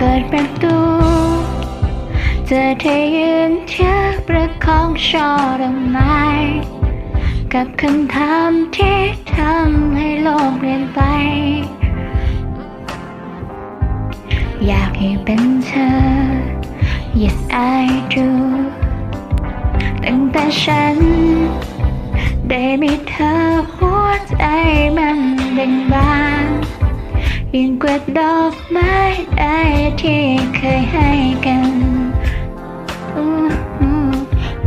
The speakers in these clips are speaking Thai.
ประตูเจอเธอยืนเชื่อประคองช่อดอกไม้กับคำถามที่ทำให้โลกเปลี่ยนไป อยากให้เป็นเธอ yes I do ตั้งแต่ฉัน ได้มีเธอหัวใจมันเบ่งบานยิ่งกว่าดอกไม้ได้ ที่เคยให้กัน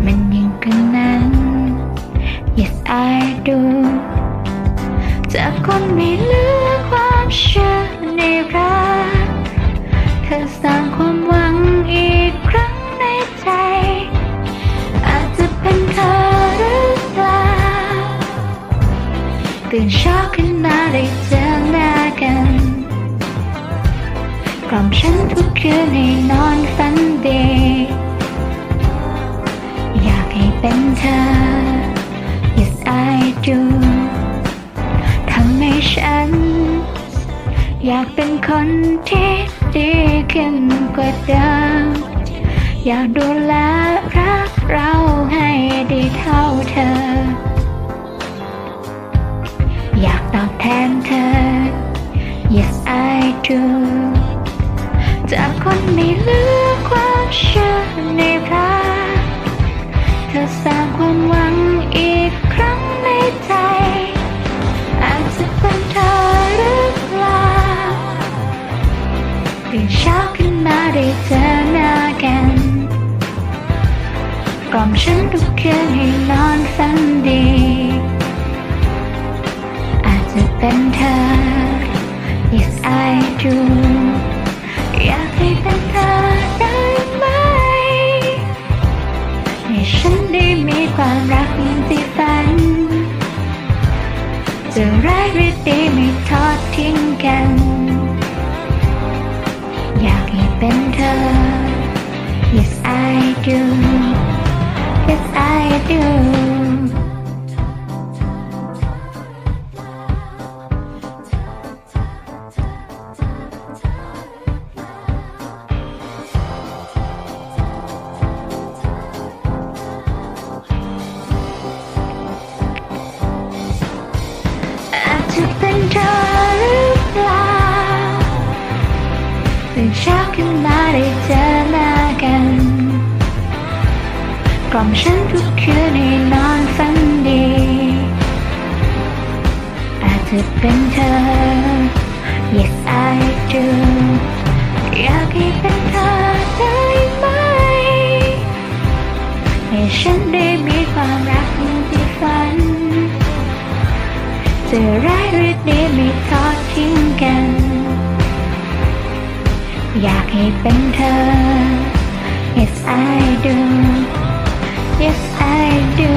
มันยิ่งกว่านั้น yes I do จากคนไม่เหลือความเชื่อในรักเธอสร้างความหวังอีกครั้งในใจ อาจจะเป็นเธอหรือเปล่าตื่นเช้าขึ้นมาได้เจอหน้ากัน กล่อมฉันทุกคืนให้นอนฝันดี อยากให้เป็นเธอ yes I do ทำให้ฉัน อยากเป็นคนที่ดีขึ้นกว่าเดิม อยากดูแลรักเราให้ดีเท่าเธอ เจอหน้ากันกล่อมฉันทุกคืนให้นอนฝันดี อาจจะเป็นเธอ yes I do อยากให้เป็นเธอได้ไหม ให้ฉันได้มีความรักอย่งที่ฝัน จะร้ายหรือดีไม่ทอดทิ้งกัน อยากให้ do yes I do อาจจะเป็นเฉันทุกคืนให้นอนฝันดีอาจจะเป็นเธอ yes I do อยากให้เป็นเธอได้ไหม ให้ฉันได้มีความรักอย่างที่ฝัน จะร้ายหรือดีไม่ทอดทิ้งกัน อยากให้เป็นเธอ yes I do ดู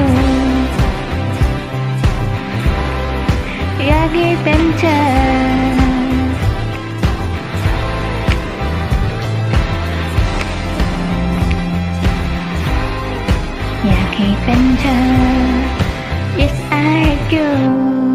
อยากให้เป็นเธออยากให้เป็นเธอ Yes I do